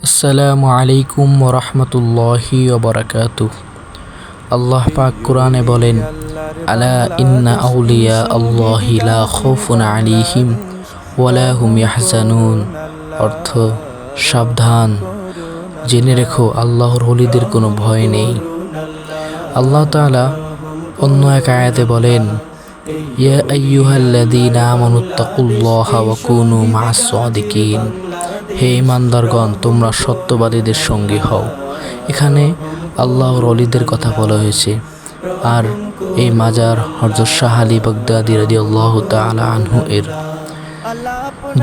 আসসালামু আলাইকুম ওরহমতুল্লাহি ওবরাকাতু। আল্লাহ পাক কোরআনে বলেন, আলা ইন্না আউলিয়া আল্লাহি লা খৌফুন আলিহিম ওয়ালা হুম ইয়াহজানুন। অর্থ, সাবধান। জেনে রেখো, আল্লাহর হলিদের কোনো ভয় নেই। আল্লাহ তাআলা অন্য এক আয়াতে বলেন, ইয়া আইয়ুহাল্লাযীনা আমানুত্তাকুল্লাহা ওয়া কুনু মা'আস সাদিকিন। হে ইমানদারগণ, তোমরা সত্যবাদীদের সঙ্গী হও। এখানে আল্লাহর অলিদের কথা বলা হয়েছে। আর এই মাজার হরজত শাহ আলী বাগদাদি রাদি আল্লাহ তালা আনহু এর,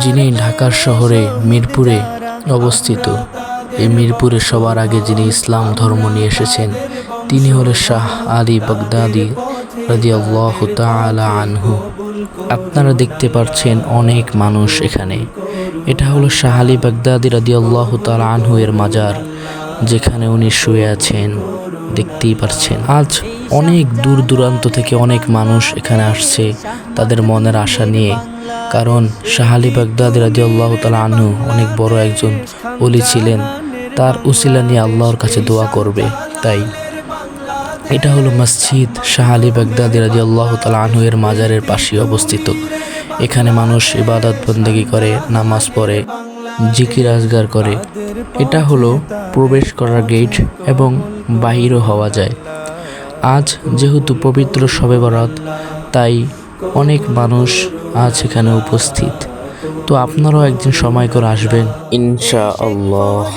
যিনি ঢাকার শহরে মিরপুরে অবস্থিত। এই মিরপুরে সবার আগে যিনি ইসলাম ধর্ম নিয়ে এসেছেন, তিনি হলেন শাহ আলী বাগদাদি রাদি আল্লাহ তালা আনহু। আপনারা দেখতে পাচ্ছেন অনেক মানুষ এখানে। এটা হলো শাহ আলী বাগদাদি রাদি আল্লাহ তালা আনহু এর মাজার, যেখানে উনি শুয়ে আছেন, দেখতেই পারছেন। আজ অনেক দূর দূরান্ত থেকে অনেক মানুষ এখানে আসছে তাদের মনের আশা নিয়ে। কারণ শাহ আলী বাগদাদি রাদি আল্লাহ তালা আনহু অনেক বড় একজন অলি ছিলেন। তার উসিলা নিয়ে আল্লাহর কাছে দোয়া করবে, তাই। এটা হলো মসজিদ শাহ আলী বাগদাদি রাজি আল্লাহ তালা আনহু এর মাজারের পাশে অবস্থিত। এখানে মানুষ ইবাদত বন্দেগি করে, নামাজ পড়ে, জিকির আজগার করে। এটা হলো প্রবেশ করার গেট এবং বাহিরও হওয়া যায়। আজ যেহেতু পবিত্র শবে বরাত, তাই অনেক মানুষ আজ এখানে উপস্থিত। তো আপনারাও একদিন সময় করে আসবেন। ইনশা আল্লাহ